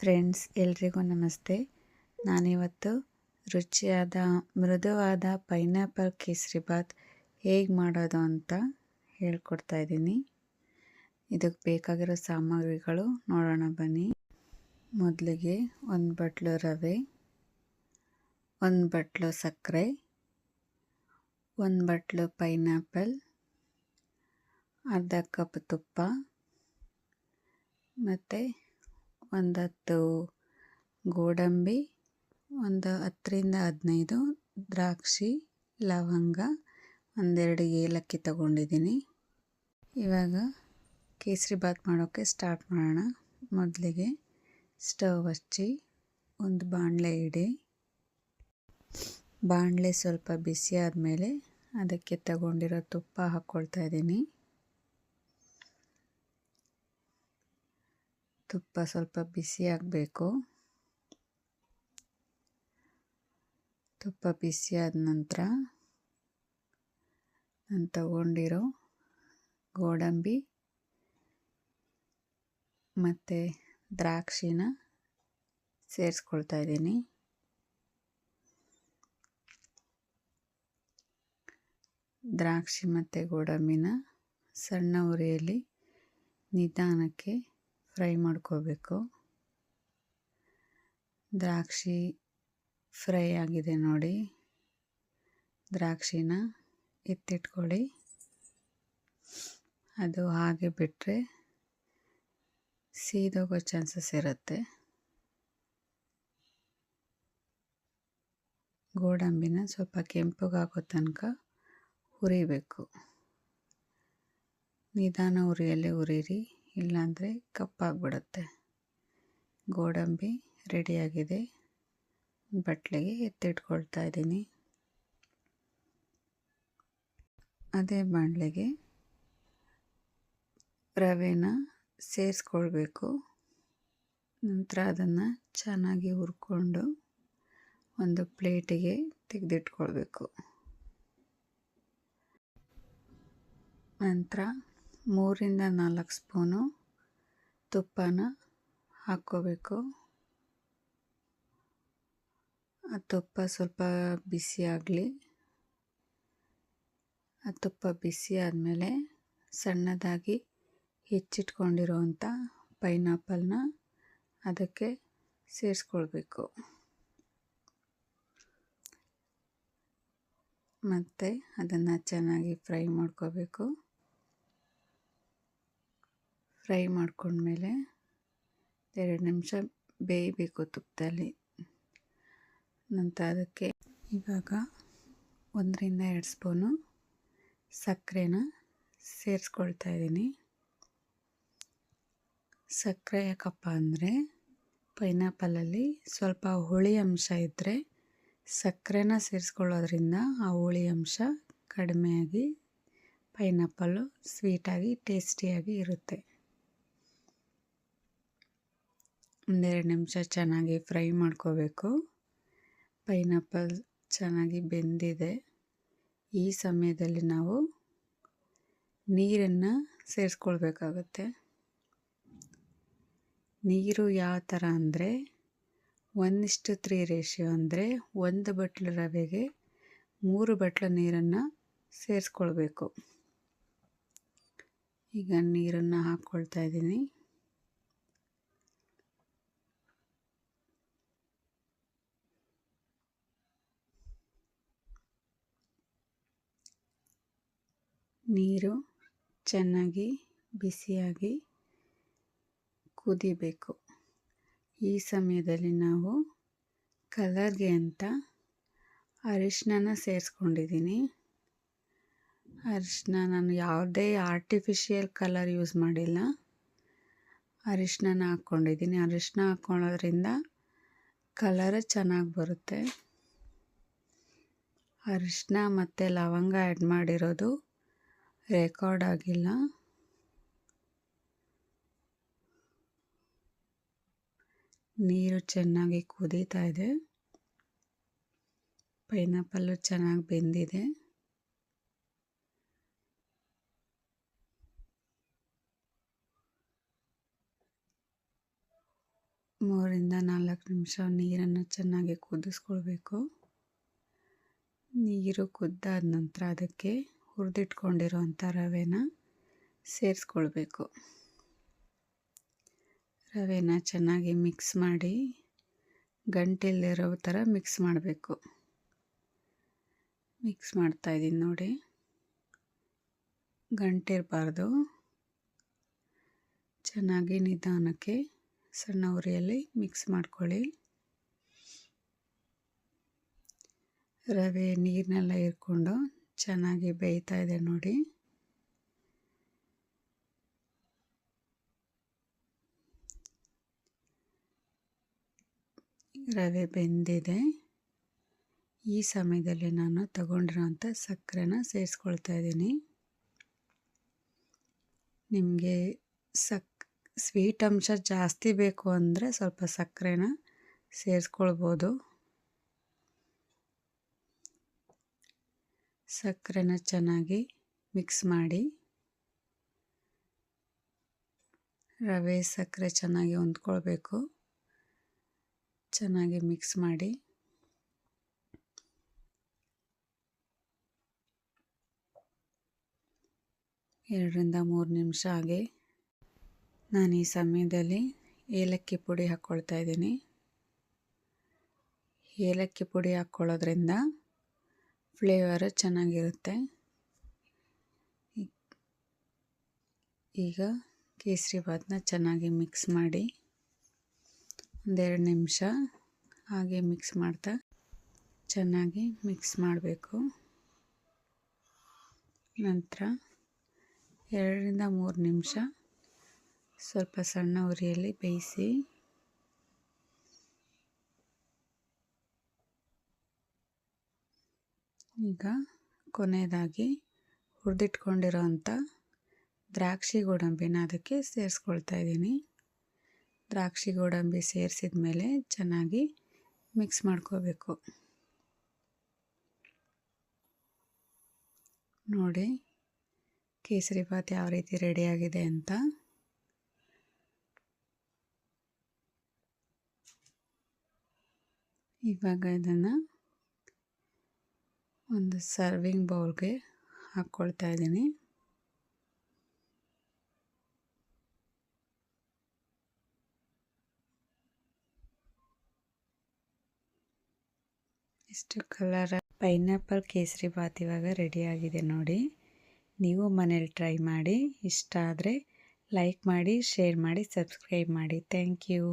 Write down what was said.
Friends ಎಲ್ರಿಗೂ ನಮಸ್ತೆ. ನಾನಿವತ್ತು ರುಚಿಯಾದ, ಮೃದುವಾದ ಪೈನಾಪಲ್ ಕೇಸರಿ ಬಾತ್ ಹೇಗೆ ಮಾಡೋದು ಅಂತ ಹೇಳ್ಕೊಡ್ತಾ ಇದ್ದೀನಿ. ಇದಕ್ಕೆ ಬೇಕಾಗಿರೋ ಸಾಮಗ್ರಿಗಳು ನೋಡೋಣ ಬನ್ನಿ. ಮೊದಲಿಗೆ ಒಂದು ಬಟ್ಲು ರವೆ, ಒಂದು ಬಟ್ಲು ಸಕ್ಕರೆ, ಒಂದು ಬಟ್ಲು ಪೈನಾಪಲ್ ಅರ್ಧ ಕಪ್ ತುಪ್ಪ, ಮತ್ತು ಒಂದು ಹತ್ತು ಗೋಡಂಬಿ, ಒಂದು ಹತ್ತರಿಂದ ಹದಿನೈದು ದ್ರಾಕ್ಷಿ, ಲವಂಗ, ಒಂದೆರಡು ಏಲಕ್ಕಿ ತಗೊಂಡಿದ್ದೀನಿ. ಇವಾಗ ಕೇಸರಿ ಬಾತ್ ಮಾಡೋಕ್ಕೆ ಸ್ಟಾರ್ಟ್ ಮಾಡೋಣ. ಮೊದಲಿಗೆ ಸ್ಟವ್ ಹಚ್ಚಿ ಒಂದು ಬಾಣಲೆ ಇಡಿ. ಬಾಣಲೆ ಸ್ವಲ್ಪ ಬಿಸಿ ಆದಮೇಲೆ ಅದಕ್ಕೆ ತಗೊಂಡಿರೋ ತುಪ್ಪ ಹಾಕ್ಕೊಳ್ತಾ ಇದ್ದೀನಿ. ತುಪ್ಪ ಸ್ವಲ್ಪ ಬಿಸಿ ಆಗಬೇಕು. ತುಪ್ಪ ಬಿಸಿ ಆದ ನಂತರ ನಾನು ತಗೊಂಡಿರೋ ಗೋಡಂಬಿ ಮತ್ತು ದ್ರಾಕ್ಷಿನ ಸೇರಿಸ್ಕೊಳ್ತಾ ಇದ್ದೀನಿ. ದ್ರಾಕ್ಷಿ ಮತ್ತು ಗೋಡಂಬಿನ ಸಣ್ಣ ಉರಿಯಲ್ಲಿ ನಿಧಾನಕ್ಕೆ ಫ್ರೈ ಮಾಡ್ಕೋಬೇಕು. ದ್ರಾಕ್ಷಿ ಫ್ರೈ ಆಗಿದೆ ನೋಡಿ. ದ್ರಾಕ್ಷಿನ ಎತ್ತಿಟ್ಕೊಳ್ಳಿ. ಅದು ಹಾಗೆ ಬಿಟ್ಟರೆ ಸೀದೋಗೋ ಚಾನ್ಸಸ್ ಇರುತ್ತೆ. ಗೋಡಂಬಿನ ಸ್ವಲ್ಪ ಕೆಂಪಗಾಗೋ ತನಕ ಹುರಿಬೇಕು. ನಿಧಾನ ಉರಿಯಲ್ಲೇ ಹುರಿರಿ. ಇಲ್ಲಾಂದರೆ ಕಪ್ಪಾಗಿಬಿಡುತ್ತೆ. ಗೋಡಂಬಿ ರೆಡಿಯಾಗಿದೆ. ಬಟ್ಲಿಗೆ ಎತ್ತಿಟ್ಕೊಳ್ತಾ ಇದ್ದೀನಿ. ಅದೇ ಬಾಣಲೆಗೆ ರವೆನ ಸೇರಿಸ್ಕೊಳ್ಬೇಕು. ನಂತರ ಅದನ್ನು ಚೆನ್ನಾಗಿ ಹುರ್ಕೊಂಡು ಒಂದು ಪ್ಲೇಟಿಗೆ ತೆಗೆದಿಟ್ಕೊಳ್ಬೇಕು. ನಂತರ ಮೂರಿಂದ ನಾಲ್ಕು ಸ್ಪೂನು ತುಪ್ಪನ ಹಾಕ್ಕೋಬೇಕು. ಆ ತುಪ್ಪ ಸ್ವಲ್ಪ ಬಿಸಿ ಆಗಲಿ. ಆ ತುಪ್ಪ ಬಿಸಿ ಆದಮೇಲೆ ಸಣ್ಣದಾಗಿ ಹೆಚ್ಚಿಟ್ಕೊಂಡಿರೋವಂಥ ಪೈನಾಪಲ್ನ ಅದಕ್ಕೆ ಸೇರಿಸ್ಕೊಳ್ಬೇಕು. ಮತ್ತು ಅದನ್ನು ಚೆನ್ನಾಗಿ ಫ್ರೈ ಮಾಡ್ಕೋಬೇಕು. ಫ್ರೈ ಮಾಡ್ಕೊಂಡ್ಮೇಲೆ ಎರಡು ನಿಮಿಷ ಬೇಯಬೇಕು ತುಪ್ಪದಲ್ಲಿ. ನಂತರ ಅದಕ್ಕೆ ಇವಾಗ ಒಂದರಿಂದ ಎರಡು ಸ್ಪೂನು ಸಕ್ಕರೆನ ಸೇರಿಸ್ಕೊಳ್ತಾ ಇದ್ದೀನಿ. ಸಕ್ಕರೆ ಯಾಕಪ್ಪ ಅಂದರೆ ಪೈನಾಪಲಲ್ಲಿ ಸ್ವಲ್ಪ ಹುಳಿ ಅಂಶ ಇದ್ದರೆ ಸಕ್ಕರೆನ ಸೇರಿಸ್ಕೊಳ್ಳೋದ್ರಿಂದ ಆ ಹುಳಿ ಅಂಶ ಕಡಿಮೆಯಾಗಿ ಪೈನಾಪಲ್ಲು ಸ್ವೀಟಾಗಿ ಟೇಸ್ಟಿಯಾಗಿ ಇರುತ್ತೆ. ಒಂದೆರಡು ನಿಮಿಷ ಚೆನ್ನಾಗಿ ಫ್ರೈ ಮಾಡ್ಕೋಬೇಕು. ಪೈನಾಪಲ್ ಚೆನ್ನಾಗಿ ಬೆಂದಿದೆ. ಈ ಸಮಯದಲ್ಲಿ ನಾವು ನೀರನ್ನು ಸೇರಿಸ್ಕೊಳ್ಬೇಕಾಗತ್ತೆ. ನೀರು ಯಾವ ಥರ ಅಂದರೆ ಒಂದಿಷ್ಟು ತ್ರೀ ರೇಷಿಯೋ ಅಂದರೆ ಒಂದು ಬಟ್ಲು ರವೆಗೆ ಮೂರು ಬಟ್ಲು ನೀರನ್ನು ಸೇರಿಸ್ಕೊಳ್ಬೇಕು. ಈಗ ನೀರನ್ನು ಹಾಕ್ಕೊಳ್ತಾ ಇದ್ದೀನಿ. ನೀರು ಚೆನ್ನಾಗಿ ಬಿಸಿಯಾಗಿ ಕುದಿಬೇಕು. ಈ ಸಮಯದಲ್ಲಿ ನಾವು ಕಲರ್ಗೆ ಅಂತ ಅರಿಶಿನ ಸೇರಿಸ್ಕೊಂಡಿದ್ದೀನಿ. ಅರಿಶಿನ ನಾನು ಯಾವುದೇ ಆರ್ಟಿಫಿಷಿಯಲ್ ಕಲರ್ ಯೂಸ್ ಮಾಡಿಲ್ಲ. ಅರಿಶಿನ ಹಾಕ್ಕೊಂಡಿದ್ದೀನಿ. ಅರಿಶಿನ ಹಾಕ್ಕೊಳ್ಳೋದ್ರಿಂದ ಕಲರ್ ಚೆನ್ನಾಗಿ ಬರುತ್ತೆ. ಅರಿಶಿನ ಮತ್ತು ಲವಂಗ ಆ್ಯಡ್ ಮಾಡಿರೋದು ರೆಕಾರ್ಡ್ ಆಗಿಲ್ಲ. ನೀರು ಚೆನ್ನಾಗಿ ಕುದೀತಾ ಇದೆ. ಪೈನಾಪಲ್ಲು ಚೆನ್ನಾಗಿ ಬೆಂದಿದೆ. ಮೂರಿಂದ ನಾಲ್ಕು ನಿಮಿಷ ನೀರನ್ನು ಚೆನ್ನಾಗಿ ಕುದಿಸ್ಕೊಳ್ಬೇಕು. ನೀರು ಕುದ್ದಾದ ನಂತರ ಅದಕ್ಕೆ ಹುರಿದಿಟ್ಕೊಂಡಿರೋಂಥ ರವೆನ ಸೇರಿಸ್ಕೊಳ್ಬೇಕು. ರವೆನ ಚೆನ್ನಾಗಿ ಮಿಕ್ಸ್ ಮಾಡಿ ಗಂಟಿಲ್ಲಿರೋ ಥರ ಮಿಕ್ಸ್ ಮಾಡಬೇಕು. ಮಿಕ್ಸ್ ಮಾಡ್ತಾಯಿದ್ದೀನಿ ನೋಡಿ. ಗಂಟಿರಬಾರ್ದು ಚೆನ್ನಾಗಿ ನಿಧಾನಕ್ಕೆ ಸಣ್ಣ ಉರಿಯಲ್ಲಿ ಮಿಕ್ಸ್ ಮಾಡ್ಕೊಳ್ಳಿ. ರವೆ ನೀರನ್ನೆಲ್ಲ ಇರ್ಕೊಂಡು ಚೆನ್ನಾಗಿ ಬೇಯ್ತಾ ಇದೆ ನೋಡಿ. ರವೆ ಬೆಂದಿದೆ. ಈ ಸಮಯದಲ್ಲಿ ನಾನು ತಗೊಂಡಿರೋಂಥ ಸಕ್ಕರೆನ ಸೇರಿಸ್ಕೊಳ್ತಾ ಇದ್ದೀನಿ. ನಿಮಗೆ ಸಕ್, ಸ್ವೀಟ್ ಅಂಶ ಜಾಸ್ತಿ ಬೇಕು ಅಂದರೆ ಸ್ವಲ್ಪ ಸಕ್ಕರೆನ ಸೇರಿಸ್ಕೊಳ್ಬೋದು. ಸಕ್ಕರೆನ ಚೆನ್ನಾಗಿ ಮಿಕ್ಸ್ ಮಾಡಿ, ರವೆ, ಸಕ್ಕರೆ ಚೆನ್ನಾಗಿ ಹೊಂದ್ಕೊಳ್ಬೇಕು. ಚೆನ್ನಾಗಿ ಮಿಕ್ಸ್ ಮಾಡಿ. ಎರಡರಿಂದ ಮೂರು ನಿಮಿಷ ಹಾಗೆ ನಾನು ಈ ಸಮಯದಲ್ಲಿ ಏಲಕ್ಕಿ ಪುಡಿ ಹಾಕ್ಕೊಳ್ತಾ ಇದ್ದೀನಿ. ಏಲಕ್ಕಿ ಪುಡಿ ಹಾಕ್ಕೊಳ್ಳೋದ್ರಿಂದ ಫ್ಲೇವರ್ ಚೆನ್ನಾಗಿರುತ್ತೆ. ಈಗ ಕೇಸರಿ ಭಾತನ್ನ ಚೆನ್ನಾಗಿ ಮಿಕ್ಸ್ ಮಾಡಿ ಒಂದೆರಡು ನಿಮಿಷ ಹಾಗೆ ಮಿಕ್ಸ್ ಮಾಡ್ತಾ ಚೆನ್ನಾಗಿ ಮಿಕ್ಸ್ ಮಾಡಬೇಕು. ನಂತರ ಎರಡರಿಂದ ಮೂರು ನಿಮಿಷ ಸ್ವಲ್ಪ ಸಣ್ಣ ಉರಿಯಲ್ಲಿ ಬೇಯಿಸಿ ಈಗ ಕೊನೆಯದಾಗಿ ಹುರಿದಿಟ್ಕೊಂಡಿರೋಂಥ ದ್ರಾಕ್ಷಿ ಗೋಡಂಬಿನ ಅದಕ್ಕೆ ಸೇರಿಸ್ಕೊಳ್ತಾ ಇದ್ದೀನಿ. ದ್ರಾಕ್ಷಿ ಗೋಡಂಬಿ ಸೇರಿಸಿದ ಮೇಲೆ ಚೆನ್ನಾಗಿ ಮಿಕ್ಸ್ ಮಾಡ್ಕೋಬೇಕು. ನೋಡಿ, ಕೇಸರಿ ಭಾತ್ ಯಾವ ರೀತಿ ರೆಡಿಯಾಗಿದೆ ಅಂತ. ಇವಾಗ ಇದನ್ನು ಒಂದು ಸರ್ವಿಂಗ್ ಬೌಲ್ಗೆ ಹಾಕ್ಕೊಳ್ತಾ ಇದ್ದೀನಿ. ಇಷ್ಟು ಕಲರ್ ಪೈನಾಪಲ್ ಕೇಸರಿ ಬಾತ್ ಇವಾಗ ರೆಡಿಯಾಗಿದೆ ನೋಡಿ. ನೀವು ಮನೇಲಿ ಟ್ರೈ ಮಾಡಿ, ಇಷ್ಟ ಆದರೆ ಲೈಕ್ ಮಾಡಿ ಶೇರ್ ಮಾಡಿ ಸಬ್ಸ್ಕ್ರೈಬ್ ಮಾಡಿ. Thank you